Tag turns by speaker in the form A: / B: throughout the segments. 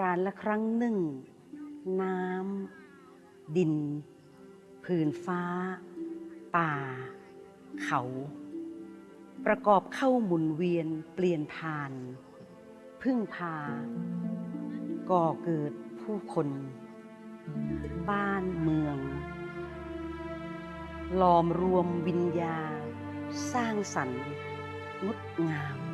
A: การละครั้งหนึ่ง น้ำ ดิน ผืนฟ้า ป่า เขา ประกอบเข้าหมุนเวียนเปลี่ยนผ่าน พึ่งพา ก่อเกิดผู้คน บ้านเมืองหลอมรวมวิญญา สร้างสรรค์งดงาม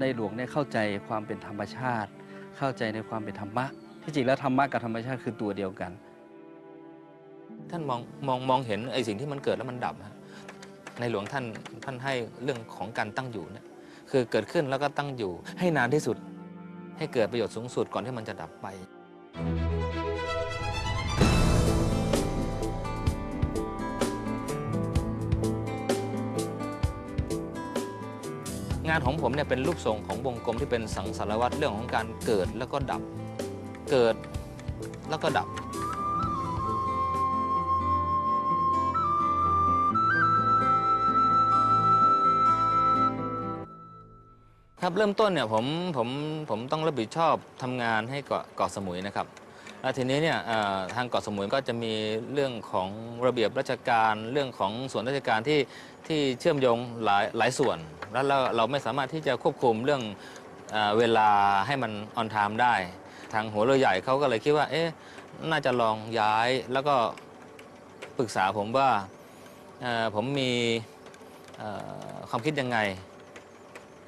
B: ในหลวงเนี่ยเข้าใจความเป็นธรรมชาติ เข้าใจในความเป็นธรรมะ ที่จริงแล้วธรรมะกับธรรมชาติคือตัวเดียวกัน
C: ท่านมองมองมองเห็นไอ้สิ่งที่มันเกิดแล้วมันดับฮะในหลวงท่านท่านให้เรื่องของการตั้งอยู่เนี่ยคือเกิดขึ้นแล้วก็ตั้งอยู่ให้นานที่สุด ให้เกิดประโยชน์สูงสุดก่อนที่มันจะดับไปานของผมเนี่ยเป็นรูปทรงของวงกลมที่เป็นสังสารวัตรเรื่องของการเกิดแล้วก็ดับ เกิดแล้วก็ดับครับเริ่มต้นเนี่ยผมผมผมต้องรับผิดชอบทำงานให้เกาะเกาะสมุยนะครับแล้วทีนี้เนี่ยทางเกาะสมุยก็จะมีเรื่องของระเบียบราชการเรื่องของส่วนราชการที่ที่เชื่อมโยงหลายหลายส่วน แล้วเราเราไม่สามารถที่จะควบคุมเรื่องเออเวลาให้มันออนไทม์ได้ ทางหัวเรือใหญ่เขาก็เลยคิดว่า เอ๊ะ น่าจะลองย้ายแล้วก็ปรึกษาผมว่าเอ่อผมมีเอ่อความคิดยังไง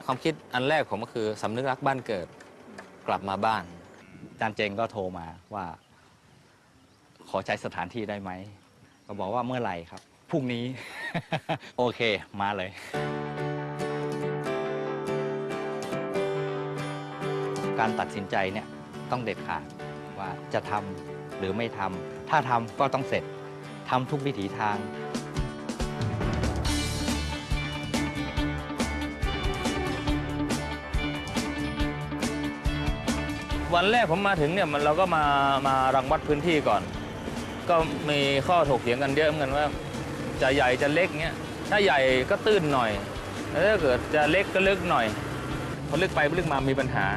C: ความคิดอันแรกผมก็คือสำนึกรักบ้านเกิดกลับมาบ้าน
D: อาจารย์เจงก็โทรมาว่า ขอใช้สถานที่ได้ไหม ก็บอกว่าเมื่อไหร่ครับ พรุ่งนี้ โอเค มาเลย การตัดสินใจเนี่ยต้องเด็ดขาดว่าจะทำหรือไม่ทำถ้าทำก็ต้องเสร็จทำทุกวิถีทาง
C: วันแรกผมมาถึงเนี่ยมันเราก็มามารังวัดพื้นที่ก่อน ก็มีข้อถกเถียงกันเยอะเหมือนกันว่า จะใหญ่จะเล็กเงี้ยถ้าใหญ่ก็ตื้นหน่อยแล้วถ้าเกิดจะเล็กก็ลึกหน่อยพอลึกไปลึกมามีปัญหา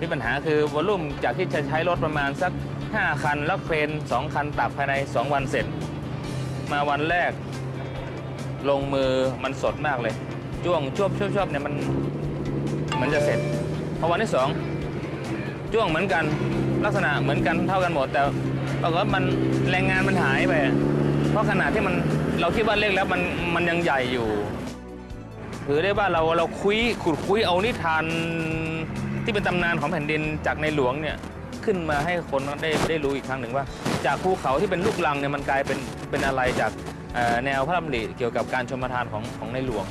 C: มีปัญหาคือวอลลุ่มจากที่จะใช้รถประมาณสัก 5 คัน แล้วเครน 2 คันตักภายใน 2 วันเสร็จ มาวันแรก ลงมือมันสดมากเลยจ้วงชวบชวบชวบเนี่ยมันเหมันจะเสร็จพอวันที่สองจ้วงเหมือนกันลักษณะเหมือนกันเท่ากันหมด แต่ปรากฏว่ามันแรงงานมันหายไป เพราะขนาดที่มันเราคิดว่าเล็กแล้วมันมันยังใหญ่อยู่ถือได้ว่าเราเราคุยขุดคุยเอานิทาน ที่เป็นตำนานของแผ่นดินจากในหลวงเนี่ยขึ้นมาให้คนได้ได้รู้อีกครั้งหนึ่งว่า จากภูเขาที่เป็นลูกลังเนี่ยมันกลายเป็นเป็นอะไรจากแนวพระดำริเกี่ยวกับการชมประทานของของในหลวง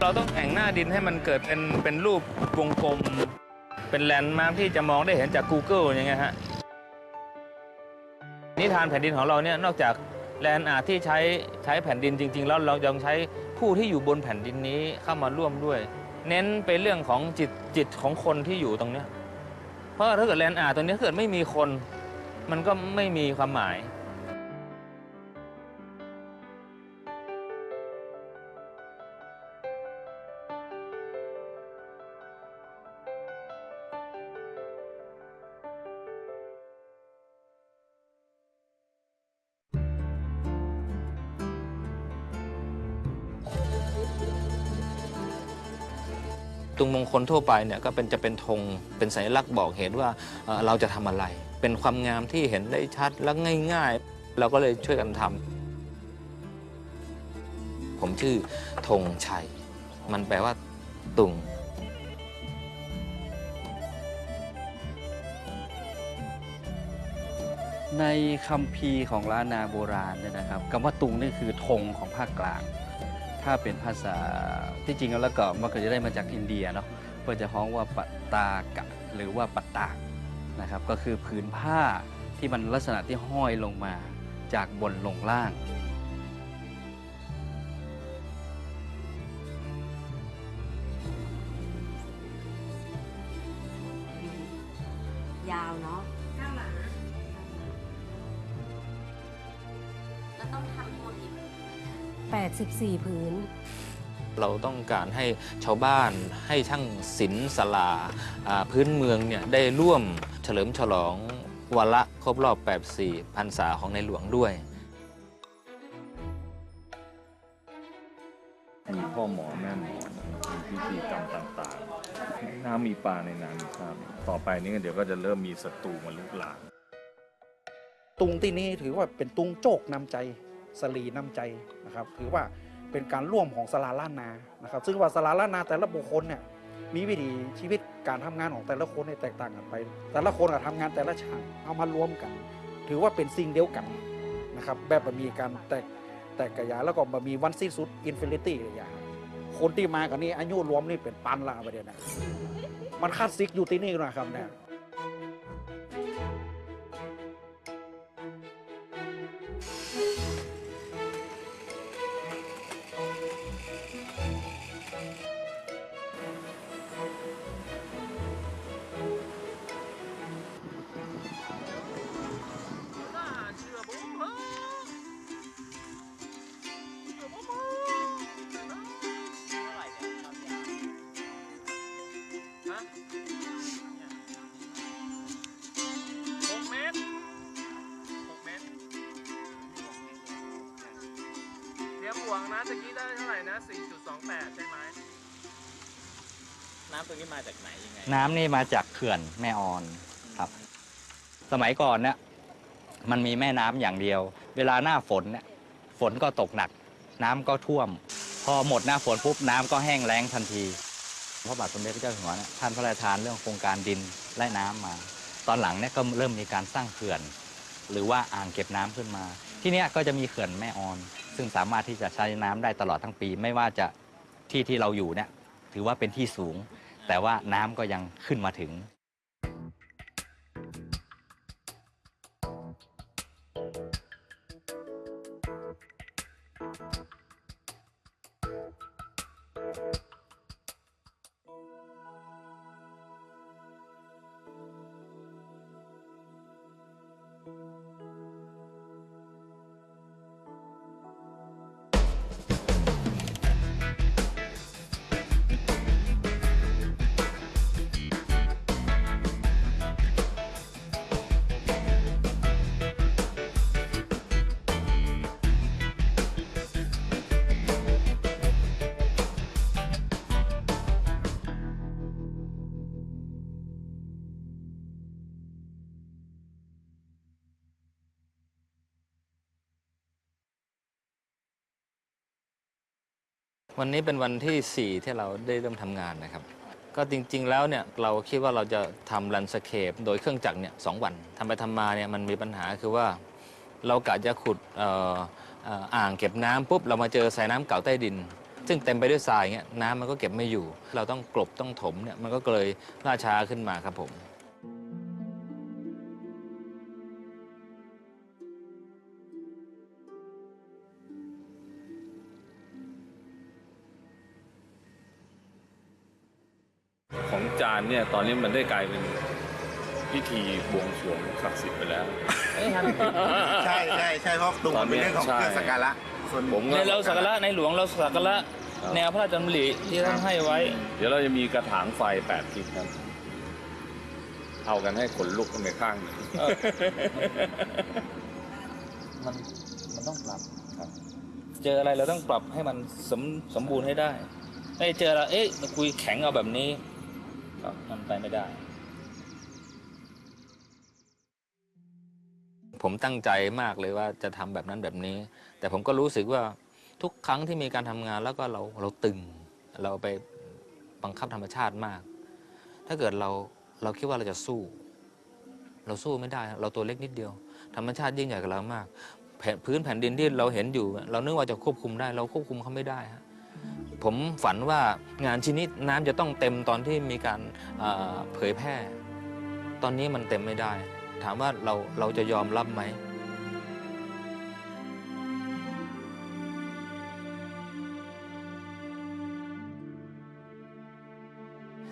C: เราต้องแต่งหน้าดินให้มันเกิดเป็นเป็นรูปวงกลม เป็นแลนด์มาร์คที่จะมองได้เห็นจาก Google อย่างเงี้ยฮะนิทานแผ่นดินของเราเนี่ยนอกจากแลนด์อาร์ที่ใช้ใช้แผ่นดินจริง ๆ แล้วเรายังใช้ผู้ที่อยู่บนแผ่นดินนี้เข้ามาร่วมด้วย เน้นไปเรื่องของจิตจิตของคนที่อยู่ตรงเนี้ยเพราะถ้าเกิดแลนด์อาร์ตตัวนี้เกิดไม่มีคน มันก็ไม่มีความหมาย คลทั่วไปเนี่ยก็เป็นจะเป็นธงเป็นสัญลักษณ์บอกเหตุว่าเเราจะทำอะไร เป็นความงามที่เห็นได้ชัดและง่าย ๆ เราก็เลยช่วยกันทำผมชื่อธงชัย มันแปลว่า ตุง
B: ในคัมภีร์ของล้านนาโบราณเนี่ยนะครับคำว่าตุงนี่คือธงของภาคกลาง ถ้าเป็นภาษาที่จริงแล้วก็มันก็จะได้มาจากอินเดียเนาะ ก็จะฮ้องว่าปัตตากะหรือว่าปัตตากนะครับ ก็คือผืนผ้าที่มันลักษณะที่ห้อยลงมาจากบนลงล่าง
E: ยาวเนาะแล้วต้องทำทั้งหมดอีก
A: 84ผืน
C: เราต้องการให้ชาวบ้านให้ช่างศิลป์ศาลาอ่าพื้นเมืองเนี่ยได้ร่วมเฉลิมฉลองวาระครบรอบ 84พรรษาของในหลวงด้วย
F: มีพ่อหมอแม่หมอนะมีพิธีกรรมต่างๆ น้ำมีปลาในน้ำมีข้าวต่อไปนี้เดี๋ยวก็จะเริ่มมีศัตรูมาลุกลาม
G: ตุงที่นี้ถือว่าเป็นตุงโจกนำใจสลีนำใจนะครับ ถือว่า เป็นการร่วมของสลาล้านนานะครับ ซึ่งว่าสลาล้านนาแต่ละบุคคลเนี่ยมีวิถีชีวิตการทำงานของแต่ละคนเนี่ยแตกต่างกันไป แต่ละคนอะทำงานแต่ละช่างเอามารวมกัน ถือว่าเป็นสิ่งเดียวกันนะครับแบบบะมีการแตกแตกกระยาแล้วก็บะมีวันสิ้นสุดอินฟินิตี้ระยาคนที่มากันนี่อายุรวมนี่เป็นปันละประเด็นนะมันคาดซิกอยู่ที่นี่นะครับเนี่ย
H: เสียบหวงนะตะกี้ได้เท่าไหร่นะ 4.28 ใช่ไหม
C: น้ำตรงนี้มาจากไหนยังไง
D: น้ำนี่มาจากเขื่อนแม่ออนครับ สมัยก่อนเนี่ยมันมีแม่น้ำอย่างเดียว เวลาหน้าฝนเนี่ยฝนก็ตกหนัก น้ำก็ท่วม พอหมดหน้าฝนปุ๊บน้ำก็แห้งแล้งทันทีพระบาทสมเด็จพระเจ้าอยู่หัวเนี่ยท่านพระราชทานเรื่องโครงการดินและน้ำมา ตอนหลังเนี่ยก็เริ่มมีการสร้างเขื่อน หรือว่าอ่างเก็บน้ำขึ้นมา ที่เนี้ยก็จะมีเขื่อนแม่ออน ซึ่งสามารถที่จะใช้น้ำได้ตลอดทั้งปี ไม่ว่าจะที่ที่เราอยู่เนี่ยถือว่าเป็นที่สูง แต่ว่าน้ำก็ยังขึ้นมาถึง
C: วันนี้เป็นวันที่ 4 ที่เราได้เริ่มทำงานนะครับ ก็จริงๆแล้วเนี่ยเราคิดว่าเราจะทำลันสเคปโดยเครื่องจักรเนี่ยสองวันทำไปทำมาเนี่ยมันมีปัญหาคือว่า เรากะจะขุดอ่อออ่างเก็บน้ำปุ๊บเรามาเจอสายน้ำเก่าใต้ดิน ซึ่งเต็มไปด้วยทรายเงี้ยน้ำมันก็เก็บไม่อยู่ เราต้องกลบต้องถมเนี่ยมันก็เลยล่าช้าขึ้นมาครับผม
F: เนี่ยตอนนี้มันได้กลายเป็นพิธีบวงสรวงศักดิ์สิทธิ์ไปแล้ว
I: ใช่ใช่ใช่เพราะตุงมันเป็นเรื่องของเครื่องสักการะส่วน
F: ผมก็
C: ในเราสักการะในหลวงเราสักการะแนวพระราชดำริที่ท่านให้ไว้
F: เดี๋ยวเราจะมีกระถางไฟแปดทิศครับเอากันให้ขนลุกกันไปข้างหนึ่ง
C: มันมันต้องปรับครับ เจออะไรเราต้องปรับให้มันสมสมบูรณ์ให้ได้ไม่เจอเราเอ๊ะคุยแข็งเอาแบบนี้ ครับมันไปไม่ได้ ผมตั้งใจมากเลยว่าจะทำแบบนั้นแบบนี้ แต่ผมก็รู้สึกว่าทุกครั้งที่มีการทำงานแล้วก็เราเราตึง เราไปบังคับธรรมชาติมาก ถ้าเกิดเราเราคิดว่าเราจะสู้ เราสู้ไม่ได้ เราตัวเล็กนิดเดียว ธรรมชาติยิ่งใหญ่กว่าเรามากแผ่นพื้นแผ่นดินที่เราเห็นอยู่ เรานึกว่าจะควบคุมได้ เราควบคุมเขาไม่ได้ฮะ ผมฝันว่างานชิ้นนี้น้ำจะต้องเต็มตอนที่มีการเผยแพร่ ตอนนี้มันเต็มไม่ได้ ถามว่าเราเราจะยอมรับไหม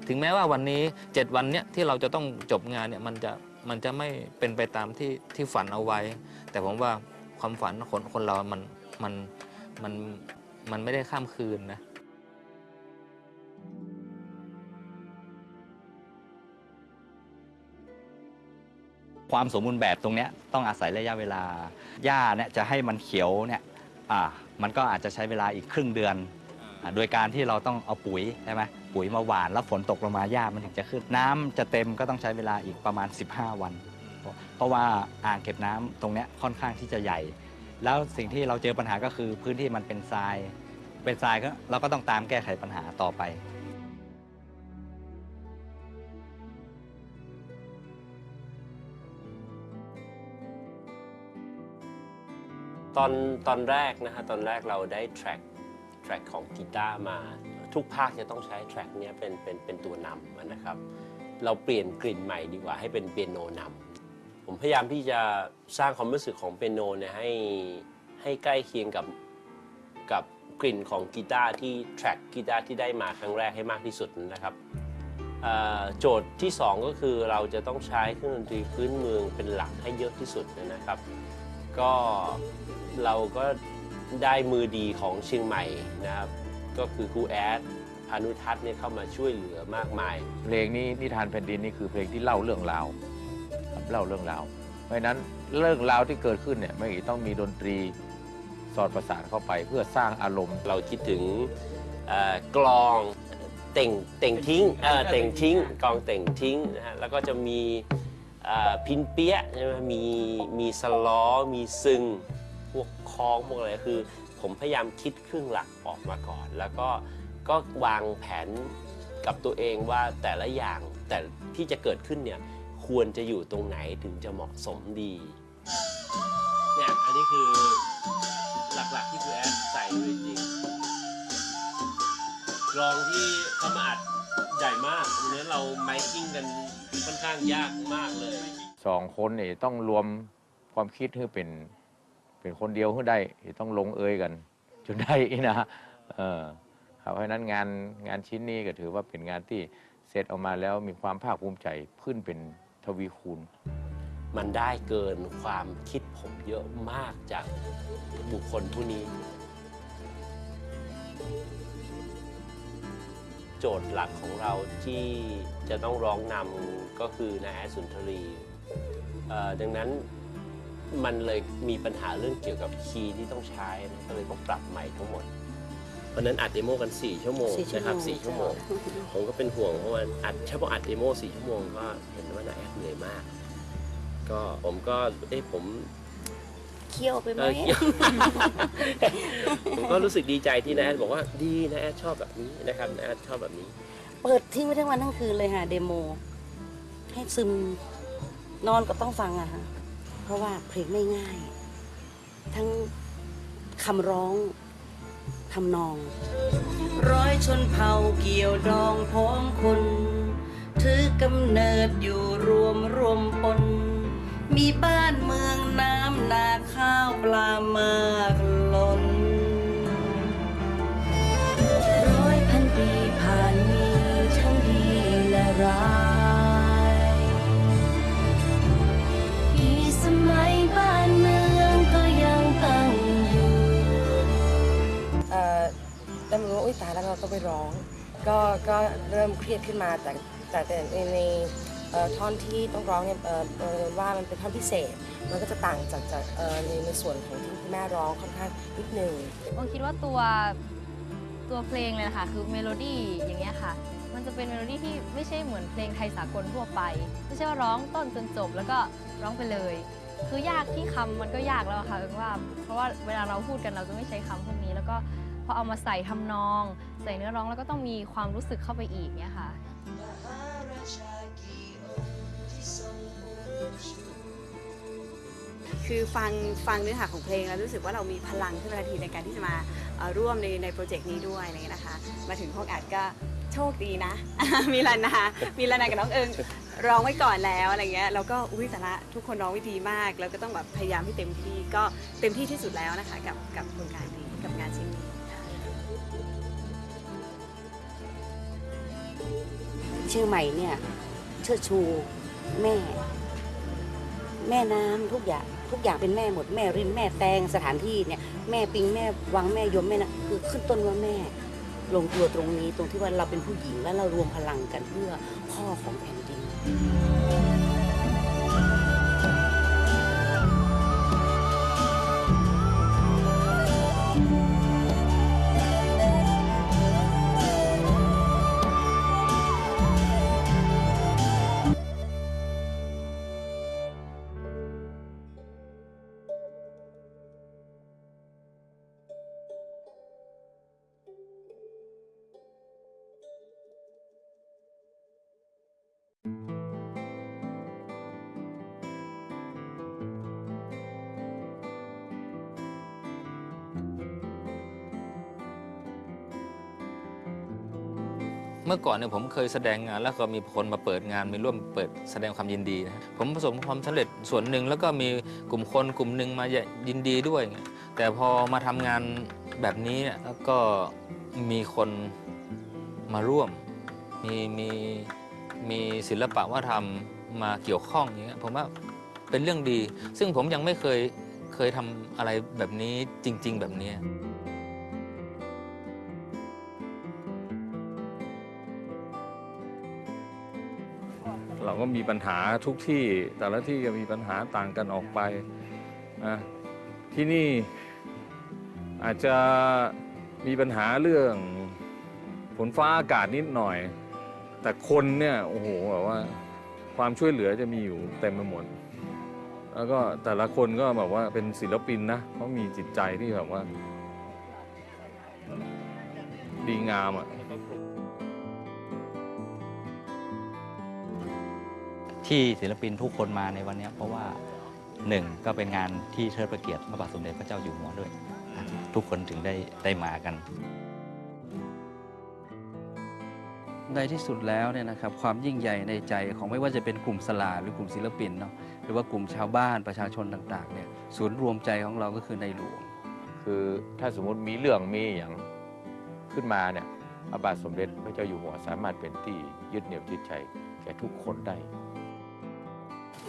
C: ถึงแม้ว่าวันนี้ 7 วันเนี้ยที่เราจะต้องจบงานเนี่ยมันจะมันจะไม่เป็นไปตามที่ที่ฝันเอาไว้ แต่ผมว่าความฝันคนคนเรา มันมันมันมันไม่ได้ข้ามคืนนะ
D: ความสมบูรณ์แบบตรงเนี้ยต้องอาศัยระยะเวลา หญ้าเนี่ยจะให้มันเขียวเนี่ยอ่ามันก็อาจจะใช้เวลาอีกครึ่งเดือนอ่าโดยการที่เราต้องเอาปุ๋ยใช่ไหมปุ๋ยมาหว่านแล้วฝนตกลงมาหญ้ามันถึงจะขึ้น น้ำจะเต็มก็ต้องใช้เวลาอีกประมาณ 15 วัน เพราะว่าอ่างเก็บน้ำตรงเนี้ยค่อนข้างที่จะใหญ่ แล้วสิ่งที่เราเจอปัญหาก็คือพื้นที่มันเป็นทราย เป็นทรายก็เราก็ต้องตามแก้ไขปัญหาต่อไป
J: ตอนตอนแรกนะฮะตอนแรกเราได้แทร็กแทร็กของกีตาร์มาทุกภาคจะต้องใช้แทร็กเนี้ยเป็นเป็นเป็นตัวนำนะครับ เราเปลี่ยนกลิ่นใหม่ดีกว่าให้เป็นเปียโนนำผมพยายามที่จะสร้างความรู้สึกของเปียโนเนี่ยให้ให้ใกล้เคียงกับกับกลิ่นของกีตาร์ที่แทร็กกีตาร์ที่ได้มาครั้งแรกให้มากที่สุดนะครับโจทย์ที่ 2 ก็คือเราจะต้องใช้เครื่องดนตรีพื้นเมืองเป็นหลักให้เยอะที่สุดนะครับ ก็ เราก็ได้มือดีของเชียงใหม่นะครับ ก็คือครูแอดพานุทัศน์เนี่ยเข้ามาช่วยเหลือมากมาย
F: เพลงนี้นิทานแผ่นดินนี่คือเพลงที่เล่าเรื่องราวครับเล่าเรื่องราว เพราะฉะนั้นเรื่องราวที่เกิดขึ้นเนี่ยไม่ต้องมีดนตรีสอดประสานเข้าไปเพื่อสร้างอารมณ์
J: เราคิดถึงเอ่อกลองเต่งเต่งทิ้งเอ่อเต่งทิ้งกลองเต่งทิ้งนะฮะแล้วก็จะมีเอ่อพินเปียะใช่ไหมมีมีสล้อมีซึง พวกคล้องพวกอะไรคือ ผมพยายามคิดเครื่องหลักออกมาก่อน แล้วก็ก็วางแผนกับตัวเองว่าแต่ละอย่างแต่ที่จะเกิดขึ้นเนี่ยควรจะอยู่ตรงไหนถึงจะเหมาะสมดีเนี่ยอันนี้คือหลักๆที่คุณแอดใส่เลยจริงกลองที่เขามาอัดใหญ่มากวันนี้เราไมกิ้งกันค่อนข้างยากมากเลย
F: สองคนนี่ต้องรวมความคิดให้เป็น เป็นคนเดียวให้ได้ต้องลงเอยกันจนได้นะเออครับเพราะฉะนั้นงานงานชิ้นนี้ก็ถือว่าเป็นงานที่เสร็จออกมาแล้วมีความภาคภูมิใจขึ้นเป็นทวีคูณ
J: มันได้เกินความคิดผมเยอะมากจากบุคคลผู้นี้ โจทย์หลักของเราที่จะต้องร้องนำก็คือนาแอดสุนทรีดังนั้น มันเลยมีปัญหาเรื่องเกี่ยวกับคีย์ที่ต้องใช้นะก็เลยต้องปรับใหม่ทั้งหมดเพราะฉะนั้นอัดเดโมกัน4ชั่วโมง
A: สี่ชั่วโมง
J: นะครับ4ชั่วโมง ผมก็เป็นห่วงเพราะว่าอัดเฉพาะอัดเดโม4ชั่วโมงก็เห็นว่านาแอดเหนื่อยมาก ก็ผมก็เอ้ผม
E: เคี่ยวไปไหม
J: เออเกี่ยวผมก็รู้สึกดีใจที่นาแอดบอกว่าดีนาแอดชอบแบบนี้นะครับนาแอดชอบแบบนี้
A: เปิดทิ้งไว้ทั้งวันทั้งคืนเลยค่ะเดโม ให้ซึมนอนก็ต้องฟังอะค่ะ เพราะว่าเพลงไม่ง่าย ทั้งคำร้องทำนอง ร้อยชนเผ่าเกี่ยวดองพ้องคน ถือกำเนิดอยู่รวมรวมปน มีบ้านเมืองน้ำนาข้าวปลามาก ยตา
K: ยแล้วเราต้องไปร้อง ก็ก็เริ่มเครียดขึ้นมาแต่แต่แต่ในในท่อนที่ต้องร้องเนี่ยว่ามันเป็นท่อนพิเศษ มันก็จะต่างจากจากในในส่วนของที่คุณแม่ร้องค่อนข้างนิดนึง
L: โอคิดว่าตัวตัวเพลงเลยนะคะคือเมโลดี้อย่างเงี้ยค่ะ มันจะเป็นเมโลดี้ที่ไม่ใช่เหมือนเพลงไทยสากลทั่วไป ไม่ใช่ว่าร้องต้นจนจบแล้วก็ร้องไปเลย คือยากที่คำมันก็ยากแล้วค่ะเอิงว่า เพราะว่าเวลาเราพูดกันเราจะไม่ใช้คำพวกนี้แล้วก็ อเอามาใส่ทำนอง ใส่เนื้อร้องแล้วก็ต้องมีความรู้สึกเข้าไปอีกเนี่ยค่ะ
E: คือฟังฟังเนื้อหาของเพลงแล้วรู้สึกว่าเรามีพลังขึ้นมาทันทีในการที่จะมาร่วมในในโปรเจกต์นี้ด้วยอะไรเงี้ยนะคะ มาถึงห้องอัดก็โชคดีนะ มีลานามีลานากับน้องเอิงร้องไว้ก่อนแล้วอะไรเงี้ยแล้วก็อุ้ยแต่ละทุกคนร้องวิธีมาก แล้วก็ต้องแบบพยายามให้เต็มที่ก็เต็มที่ที่สุดแล้วนะคะ กับกับโครงการนี้กับงานชิ้น
A: ชื่อใหม่เนี่ยเชิดชูแม่ แม่น้ำทุกอย่างทุกอย่างเป็นแม่หมดแม่ริมแม่แตงสถานที่เนี่ยแม่ปิงแม่วังแม่ยมแม่นะคือขึ้นต้นว่าแม่ ลงตัวตรงนี้ตรงที่ว่าเราเป็นผู้หญิงแล้วเรารวมพลังกันเพื่อพ่อของแผ่นดิน
C: เมื่อก่อนเนี่ยผมเคยแสดงงาน แล้วก็มีคนมาเปิดงานมีร่วมเปิดแสดงความยินดีนะผมประสบความสำเร็จส่วนหนึ่งแล้วก็มีกลุ่มคนกลุ่มหนึ่งมายินดีด้วย แต่พอมาทำงานแบบนี้แล้วก็มีคนมาร่วม มีมีมีศิลปะวัฒนธรรมมาเกี่ยวข้องอย่างเงี้ยผมว่าเป็นเรื่องดี ซึ่งผมยังไม่เคยเคยทำอะไรแบบนี้จริง ๆ แบบนี้ เราก็มีปัญหาทุกที่ แต่ละที่ก็มีปัญหาต่างกันออกไปนะที่นี่อาจจะมีปัญหาเรื่องฝนฟ้าอากาศนิดหน่อย แต่คนเนี่ยโอ้โหแบบว่าความช่วยเหลือจะมีอยู่เต็มไปหมด แล้วก็แต่ละคนก็แบบว่าเป็นศิลปินนะเขามีจิตใจที่แบบว่า ดีงามอะ
D: ที่ศิลปินทุกคนมาในวันเนี้ยเพราะว่าหนึ่งก็เป็นงานที่เทิดพระเกียรติพระบาทสมเด็จพระเจ้าอยู่หัวด้วยนะทุกคนถึงได้ได้มากัน
B: ในที่สุดแล้วเนี่ยนะครับความยิ่งใหญ่ในใจของไม่ว่าจะเป็นกลุ่มสลาหรือกลุ่มศิลปินเนาะหรือว่ากลุ่มชาวบ้านประชาชนต่างๆเนี่ยศูนย์รวมใจของเราก็คือในหลวง
F: คือถ้าสมมติมีเรื่องมีอย่างขึ้นมาเนี่ยพระบาทสมเด็จพระเจ้าอยู่หัวสามารถเป็นที่ยึดเหนี่ยวจิตใจแก่ทุกคนได้
A: พ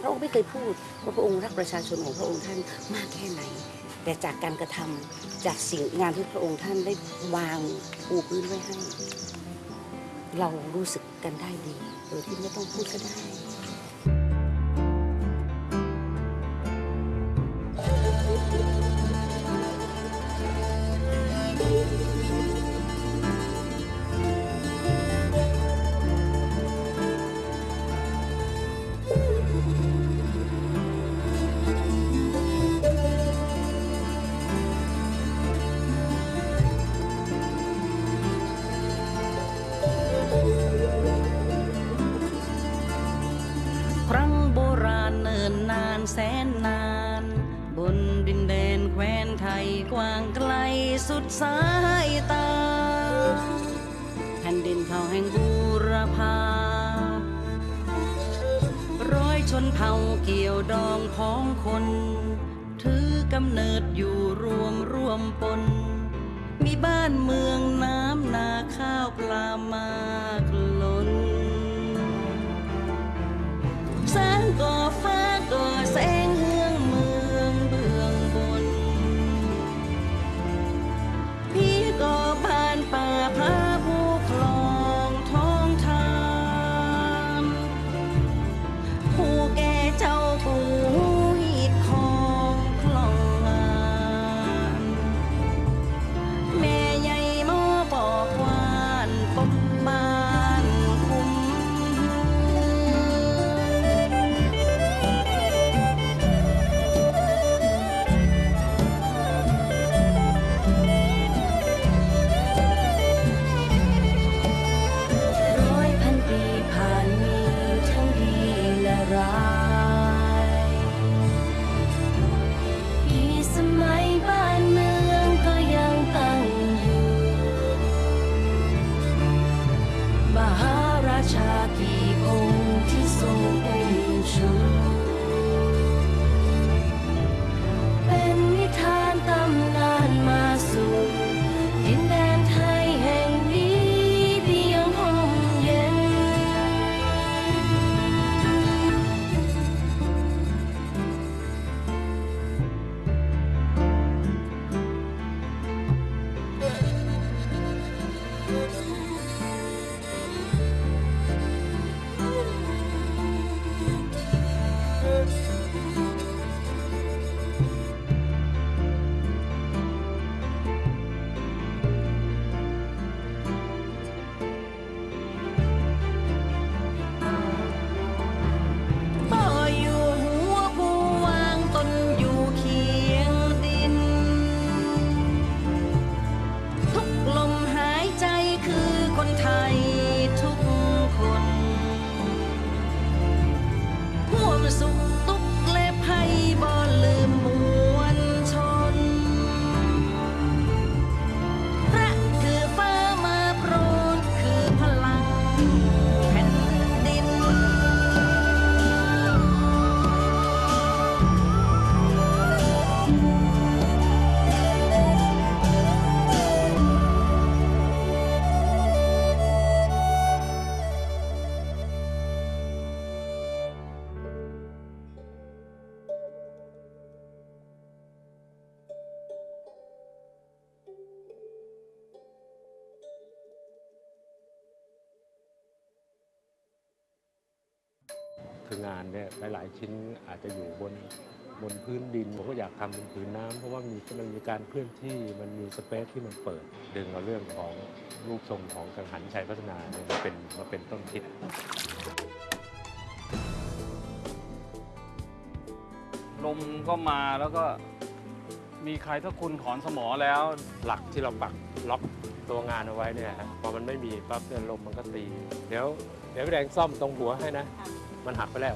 A: ระองค์ไม่เคยพูดว่าพระองค์รักประชาชนของพระองค์ท่านมากแค่ไหน แต่จากการกระทำจากสิ่งงานที่พระองค์ท่านได้วางปูพื้นไว้ให้ เรารู้สึกกันได้ดีโดยที่ไม่ต้องพูดก็ได้
M: สายตา แผ่นดินเขาแห่งบูรพา ร้อยชนเผ่าเกี่ยวดองของคน ถือกำเนิดอยู่รวมรวมปน มีบ้านเมืองน้ำนาข้าวปลามา คืองานเนี่ยห
N: ลาย ๆ ชิ้นอาจจะอยู่บนบนพื้นดินผมก็อยากทำเป็นผืนน้ำเพราะว่ามีมันมีการเคลื่อนที่มันมีสเปซที่มันเปิด ดึงเอาเรื่องของรูปทรงของกังหันชัยพัฒนาเนี่ยมาเป็นมาเป็นต้นคิด
O: ลมก็มาแล้วก็มีใครถ้าคุณถอนสมอแล้ว
N: หลักที่เราปักล็อกตัวงานเอาไว้เนี่ยฮะพอมันไม่มีปั๊บเนี่ยลมมันก็ตี เดี๋ยวเดี๋ยวแดงซ่อมตรงหัวให้นะ มันหักไปแล้ว